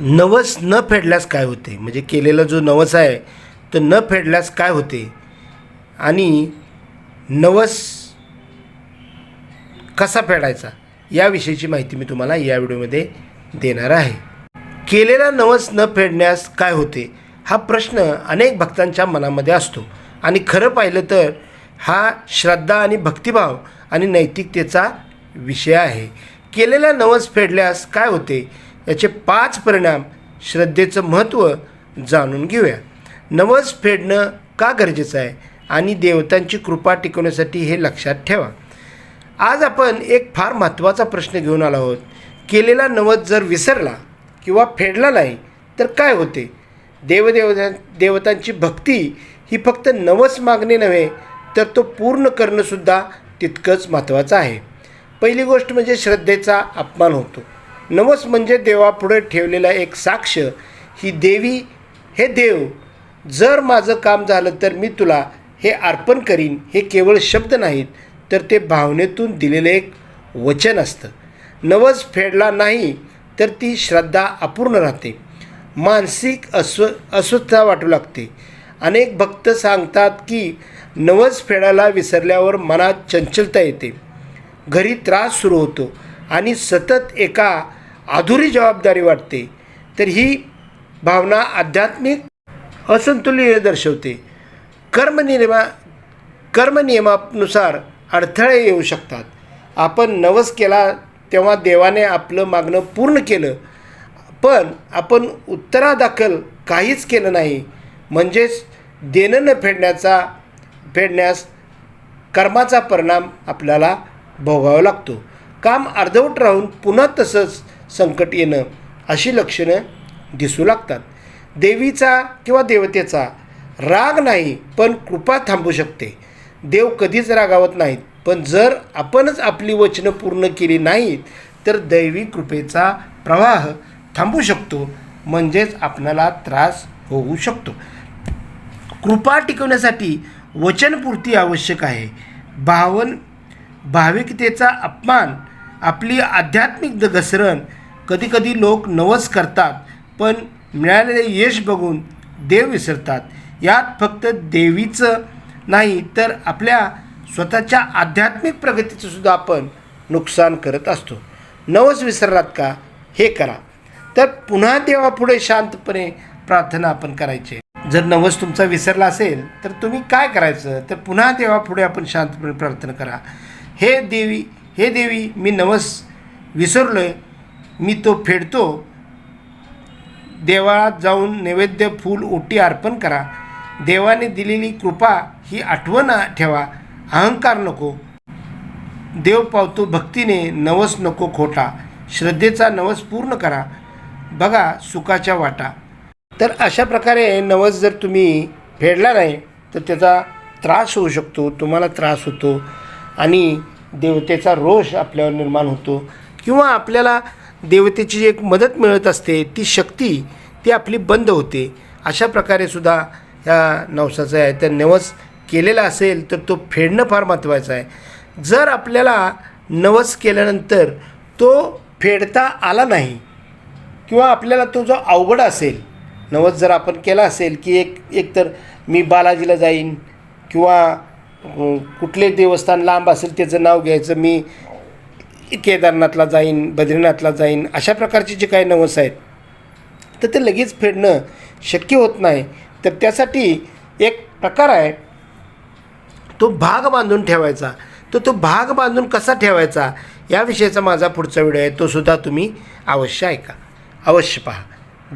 नवस न फेडल्यास काय होते? म्हणजे केलेला जो नवस आहे तो न फेडल्यास काय होते? आणि नवस कसा फेडायचा? याविषयीची माहिती मी तुम्हाला या व्हिडिओमध्ये देणार आहे. केलेला नवस न फेडण्यास काय होते? हा प्रश्न अनेक भक्तांच्या मनामध्ये असतो. आणि खरं पाहिलं तर हा श्रद्धा आणि भक्तिभाव आणि नैतिकतेचा विषय आहे. केलेला नवस फेडल्यास काय होते? याचे पाच परिणाम श्रद्धेचं महत्त्व जाणून घेऊया. नवस फेडणं का गरजेचं आहे आणि देवतांची कृपा टिकवण्यासाठी हे लक्षात ठेवा. आज आपण एक फार महत्त्वाचा प्रश्न घेऊन आलो आहोत. केलेला नवस जर विसरला किंवा फेडला नाही तर काय होते? देवदेवता देवतांची भक्ती ही फक्त नवस मागणे नव्हे तर तो पूर्ण करणंसुद्धा तितकंच महत्त्वाचं आहे. पहिली गोष्ट म्हणजे श्रद्धेचा अपमान होतो. नवस म्हणजे देवापुढे ठेवलेला एक साक्ष ही देवी हे देव जर माझं काम झालं तर मी तुला हे अर्पण करीन हे केवळ शब्द नाहीत तर ते भावनेतून दिलेलं एक वचन असतं. नवस फेडला नाही तर ती श्रद्धा अपूर्ण राहते. मानसिक अस्व अस्वस्थता वाटू लागते. अनेक भक्त सांगतात की नवस फेडायला विसरल्यावर मनात चंचलता येते. घरी त्रास सुरू होतो आणि सतत एका अधुरी जबाबदारी वाटते. तर ही भावना आध्यात्मिक असंतुलित दर्शवते. कर्मनियमा कर्मनियमानुसार अडथळे येऊ शकतात. आपण नवस केला तेव्हा देवाने आपलं मागणं पूर्ण केलं. पण आपण उत्तरादाखल काहीच केलं नाही. म्हणजेच देणं न फेडण्याचा फेडण्यास कर्माचा परिणाम आपल्याला भोगावा लागतो. काम अर्धवट राहून पुन्हा तसंच संकट येणं अशी लक्षणं दिसू लागतात. देवीचा किंवा देवतेचा राग नाही पण कृपा थांबू शकते. देव कधीच रागावत नाहीत पण जर आपणच आपली वचनं पूर्ण केली नाहीत तर दैवी कृपेचा प्रवाह थांबू शकतो म्हणजेच आपणाला त्रास होऊ शकतो. कृपा टिकवण्यासाठी वचनपूर्ती आवश्यक आहे. भावन भाविकतेचा अपमान आपली आध्यात्मिक द घसरण कधीकधी लोक नवस करतात पण मिळालेले यश बघून देव विसरतात. यात फक्त देवीचं नाही तर आपल्या स्वतःच्या आध्यात्मिक प्रगतीचं सुद्धा आपण नुकसान करत असतो. नवस विसरलात का? हे करा. तर पुन्हा देवापुढे शांतपणे प्रार्थना आपण करायची. जर नवस तुमचा विसरला असेल तर तुम्ही काय करायचं? तर पुन्हा देवापुढे आपण शांतपणे प्रार्थना करा. हे देवी हे देवी मी नवस विसरलो आहे मी तो फेडतो. देवाळात जाऊन नैवेद्य फूल ओटी अर्पण करा. देवाने दिलेली कृपा ही आठवण ठेवा. अहंकार नको. देव पावतो भक्तीने नवस नको खोटा. श्रद्धेचा नवस पूर्ण करा. बघा सुखाच्या वाटा. तर अशा प्रकारे नवस जर तुम्ही फेडला नाही तर त्याचा त्रास होऊ शकतो तुम्हाला त्रास होतो आणि देवतेचा रोष आपल्यावर निर्माण होतो. किंवा आपल्याला देवतेची जी एक मदत मिळत असते ती शक्ती ती आपली बंद होते. अशा प्रकारे सुद्धा ह्या नवसाचा आहे तर नवस केलेला असेल तर तो फेडणं फार महत्त्वाचं आहे. जर आपल्याला नवस केल्यानंतर तो फेडता आला नाही किंवा आपल्याला तो जो अवघड असेल नवस जर आपण केला असेल की एक एक तर मी बालाजीला जाईन किंवा कुठले देवस्थान लांब असेल त्याचं नाव घ्यायचं मी केदारनाथला जाईन बद्रीनाथला जाईन अशा प्रकारचे जे काही नवस आहेत तर ते लगेच फेडणं शक्य होत नाही. तर त्यासाठी एक प्रकार आहे तो भाग बांधून ठेवायचा. तर तो भाग बांधून कसा ठेवायचा याविषयीचा माझा पुढचा व्हिडिओ आहे तो सुद्धा तुम्ही अवश्य ऐका. अवश्य पहा.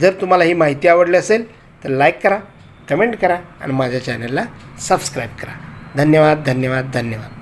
जर तुम्हाला ही माहिती आवडली असेल तर लाईक करा कमेंट करा आणि माझ्या चॅनलला सबस्क्राईब करा. धन्यवाद धन्यवाद धन्यवाद.